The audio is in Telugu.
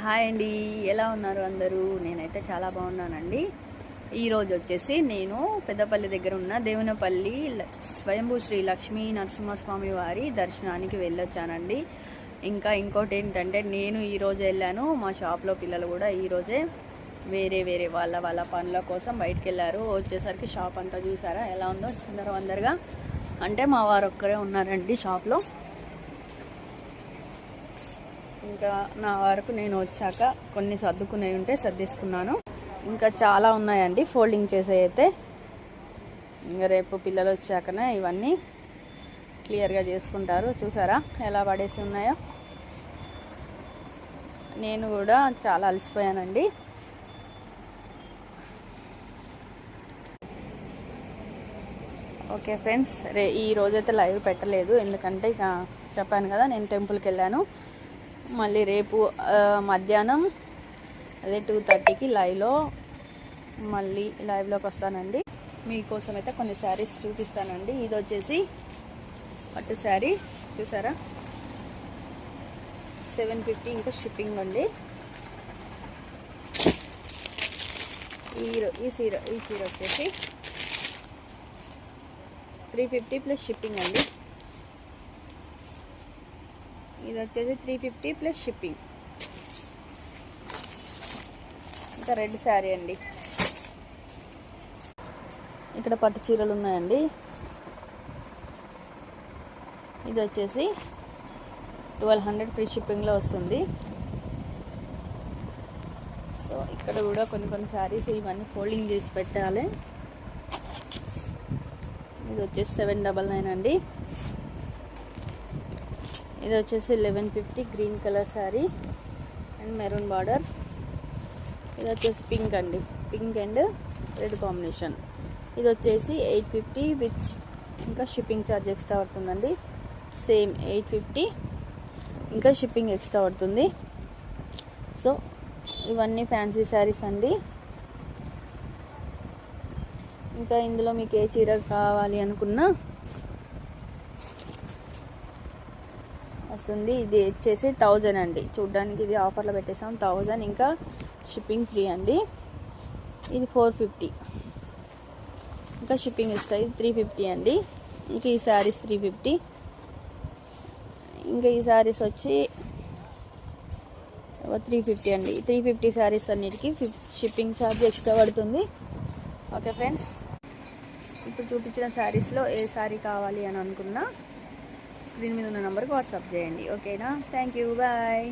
హాయ్ అండి. ఎలా ఉన్నారు అందరూ? నేనైతే చాలా బాగున్నానండి. ఈరోజు వచ్చేసి నేను పెద్దపల్లి దగ్గర ఉన్న దేవునపల్లి స్వయంభూ శ్రీ లక్ష్మీ నరసింహస్వామి వారి దర్శనానికి వెళ్ళొచ్చానండి. ఇంకా ఇంకోటి ఏంటంటే నేను ఈరోజు వెళ్ళాను. మా షాప్లో పిల్లలు కూడా ఈరోజే వేరే వేరే వాళ్ళ వాళ్ళ పనుల కోసం బయటకు వెళ్ళారు వచ్చేసరికి షాప్ అంతా చూసారా? ఎలా ఉందో? చిందర వందరగా అంటే మా వారు ఒక్కరే ఉన్నారండి షాప్లో. ఇంకా నా వరకు నేను వచ్చాక కొన్ని సర్దుకునే ఉంటే సర్దేసుకున్నాను. ఇంకా చాలా ఉన్నాయండి ఫోల్డింగ్ చేసే అయితే ఇంకా రేపు పిల్లలు వచ్చాకనే ఇవన్నీ క్లియర్గా చేసుకుంటారు. చూసారా ఎలా పడేసి ఉన్నాయో? నేను కూడా చాలా అలసిపోయానండి. ఓకే ఫ్రెండ్స్ రే ఈ రోజైతే లైవ్ పెట్టలేదు. ఎందుకంటే ఇక చెప్పాను కదా నేను టెంపుల్కి వెళ్ళాను. మళ్ళీ రేపు మధ్యాహ్నం అదే టూ థర్టీకి లైవ్లో మళ్ళీ లైవ్లోకి వస్తానండి. మీకోసం అయితే కొన్ని శారీస్ చూపిస్తానండి. ఇది వచ్చేసి పట్టు శారీ. చూసారా? సెవెన్ ఫిఫ్టీ ఇంకా షిప్పింగ్ ఉంది ఈ ఈ చీర ఈ చీర వచ్చేసి త్రీ ఫిఫ్టీ ప్లస్ షిప్పింగ్ అండి. ఇది వచ్చేసి త్రీ ఫిఫ్టీ ప్లస్ షిప్పింగ్ ఇంకా రెడ్ శారీ అండి. ఇక్కడ పట్టు చీరలు ఉన్నాయండి. ఇది వచ్చేసి ట్వెల్వ్ హండ్రెడ్ ఫ్రీ షిప్పింగ్లో వస్తుంది. సో ఇక్కడ కూడా కొన్ని కొన్ని శారీస్ ఇవన్నీ ఫోల్డింగ్ చేసి పెట్టాలి. ఇది వచ్చేసి సెవెన్ డబల్ నైన్ అండి. ఇది వచ్చేసి eleven fifty green colour sari and maroon border ఇది వచ్చేసి పింక్ అండి. పింక్ అండ్ రెడ్ కాంబినేషన్ ఇది వచ్చేసి ఎయిట్ ఫిఫ్టీ విత్ ఇంకా షిప్పింగ్ ఛార్జ్ ఎక్స్ట్రా పడుతుందండి. సేమ్ ఎయిట్ ఫిఫ్టీ ఇంకా షిప్పింగ్ ఎక్స్ట్రా పడుతుంది. సో ఇవన్నీ ఫ్యాన్సీ శారీస్ అండి. ఇంకా ఇందులో మీకు ఏ చీర కావాలి అనుకున్నా వస్తుంది. ఇది వచ్చేసి థౌజండ్ అండి. చూడ్డానికి ఇది ఆఫర్లో పెట్టేసాం. థౌజండ్ ఇంకా షిప్పింగ్ ఫ్రీ అండి. ఇది ఫోర్ ఫిఫ్టీ ఇంకా షిప్పింగ్ ఎక్స్ట్రా ఇది త్రీ ఫిఫ్టీ అండి. ఇంకా ఈ శారీస్ త్రీ ఫిఫ్టీ ఇంకా ఈ శారీస్ వచ్చి త్రీ ఫిఫ్టీ అండి. త్రీ ఫిఫ్టీ శారీస్ అన్నిటికీ షిప్పింగ్ ఛార్జ్ ఎక్స్ట్రా పడుతుంది. ఓకే ఫ్రెండ్స్ ఇప్పుడు చూపించిన శారీస్లో ఏ శారీ కావాలి అని అనుకున్నా. స్క్రీన్ మీద ఉన్న నెంబర్కి వాట్సాప్ చేయండి. ఓకేనా? Thank you bye